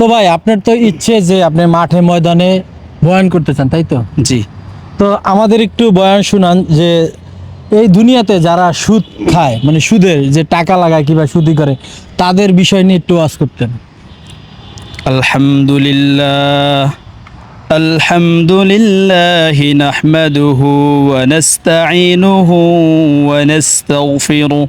তো ভাই আপনার তো ইচ্ছে যে আপনি মাঠে ময়দানে বয়ান করতে চান তাই তো জি তো আমাদের একটু বয়ান শুনান যে এই দুনিয়াতে যারা সুদ খায় মানে সুদের যে টাকা লাগায় কিংবা সুদি করে তাদের বিষয় নিয়ে একটু ওয়াজ করতেন الحمد لله الحمد لله نحمده ونستعينه ونستغفره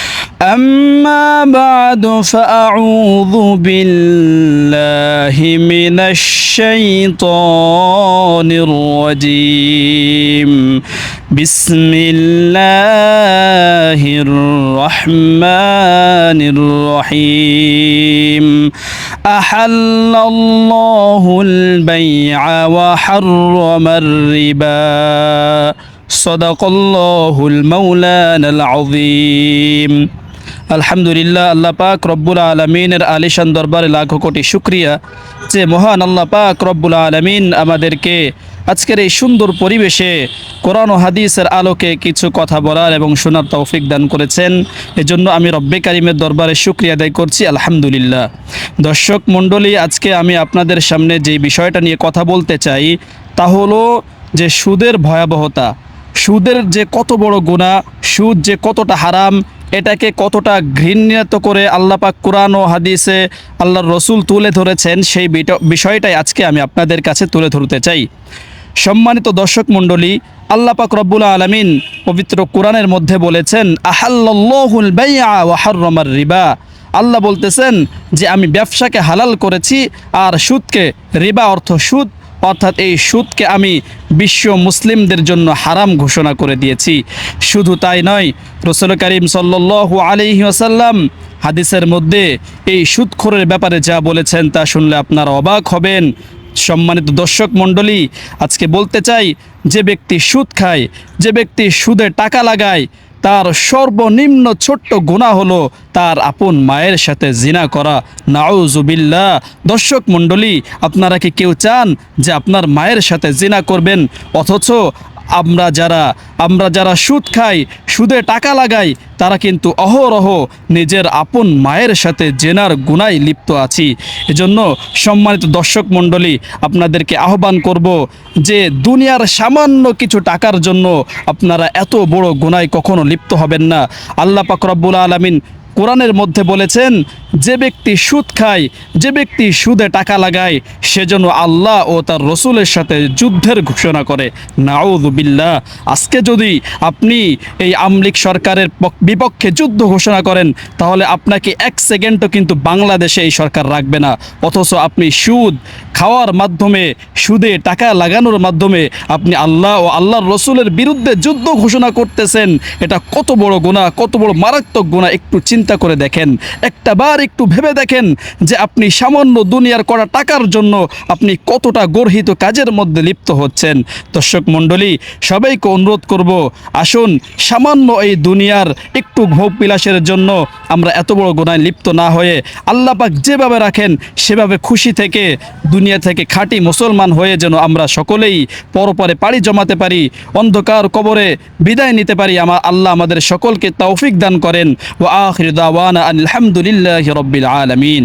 أما بعد فأعوذ بالله من الشيطان الرجيم. بسم الله الرحمن الرحيم. أحل الله البيع وحرم الربا. صدق الله المولان العظيم. আলহামদুলিল্লাহ, আল্লাহ পাক রব্বুল আলমিনের আলিশান দরবারে লাখো কোটি শুক্রিয়া যে মহান আল্লাহ পাক রব্বুল আলমিন আমাদেরকে আজকের এই সুন্দর পরিবেশে কোরআন ও হাদিসের আলোকে কিছু কথা বলার এবং শোনার তৌফিক দান করেছেন। এজন্য আমি রব্বে কারিমের দরবারে শুক্রিয়া আদায় করছি, আলহামদুলিল্লাহ। দর্শক মণ্ডলী, আজকে আমি আপনাদের সামনে যে বিষয়টা নিয়ে কথা বলতে চাই, তা হলো যে সুদের ভয়াবহতা। সুদের যে কত বড় গুণা সুদ যে কতটা হারাম এটাকে কতটা ঘৃণিত করে আল্লাহ পাক কোরআন ও হাদিসে আল্লাহর রসুল তুলে ধরেছেন, সেই বিষয়টাই আজকে আমি আপনাদের কাছে তুলে ধরতে চাই। সম্মানিত দর্শক মণ্ডলী, আল্লাহ পাক রব্বুল আলমিন পবিত্র কোরআনের মধ্যে বলেছেন আহাল্লাহুল বাইয়া রিবা। আল্লাহ বলতেছেন যে, আমি ব্যবসাকে হালাল করেছি, আর সুদকে রিবা অর্থ সুদ অর্থাৎ এই সুদকে আমি বিশ্ব মুসলিমদের জন্য হারাম ঘোষণা করে দিয়েছি। শুধু তাই নয়, রসুল করিম সাল্লু আলিহি আসাল্লাম হাদিসের মধ্যে এই সুদখোরের ব্যাপারে যা বলেছেন তা শুনলে আপনারা অবাক হবেন। সম্মানিত দর্শক মণ্ডলী, আজকে বলতে চাই, যে ব্যক্তি সুদ খায়, যে ব্যক্তি সুদে টাকা লাগায় তার সর্বনিম্ন ছোট্ট গুণা হলো তার আপন মায়ের সাথে জিনা করা। নাউজুবিল্লা দর্শক মণ্ডলী, আপনারা কি কেউ চান যে আপনার মায়ের সাথে জিনা করবেন? অথচ আমরা যারা আমরা যারা সুদ খাই, সুদে টাকা লাগাই, তারা কিন্তু অহরহ নিজের আপন মায়ের সাথে জেনার গুনায় লিপ্ত আছি। এজন্য সম্মানিত দর্শক মণ্ডলী, আপনাদেরকে আহ্বান করব যে দুনিয়ার সামান্য কিছু টাকার জন্য আপনারা এত বড় গুনায় কখনো লিপ্ত হবেন না। আল্লাহ পাক রব্বুল আলমিন কোরআনের মধ্যে বলেছেন যে ব্যক্তি সুদ খায়, যে ব্যক্তি সুদে টাকা লাগায় সেজন্য আল্লাহ ও তার রসুলের সাথে যুদ্ধের ঘোষণা করে। নাউদুবিল্লাহ আজকে যদি আপনি এই আমলিক সরকারের পক- বিপক্ষে যুদ্ধ ঘোষণা করেন, তাহলে আপনাকে এক সেকেন্ডও কিন্তু বাংলাদেশে এই সরকার রাখবে না। অথচ আপনি সুদ খাওয়ার মাধ্যমে, সুদে টাকা লাগানোর মাধ্যমে আপনি আল্লাহ ও আল্লাহর রসুলের বিরুদ্ধে যুদ্ধ ঘোষণা করতেছেন। এটা কত বড় গুণা কত বড় মারাত্মক গুণা একটু চিন্তা করে দেখেন। একটা বার একটু ভেবে দেখেন যে আপনি সামান্য দুনিয়ার করা টাকার জন্য আপনি কতটা গর্হিত কাজের মধ্যে লিপ্ত হচ্ছেন। দর্শক মণ্ডলী, সবাইকে অনুরোধ করব, আসুন সামান্য এই দুনিয়ার একটু ভোগ বিলাসের জন্য আমরা এত বড় গুণায় লিপ্ত না হয়ে আল্লাহ পাক যেভাবে রাখেন, সেভাবে খুশি থেকে, দুনিয়া থেকে খাঁটি মুসলমান হয়ে যেন আমরা সকলেই পরপরে পাড়ি জমাতে পারি, অন্ধকার কবরে বিদায় নিতে পারি আমার আল্লাহ আমাদের সকলকে তৌফিক দান করেন। ও আখির দাওয়ানা আলহামদুলিল্লাহ রব্বিল আলমিন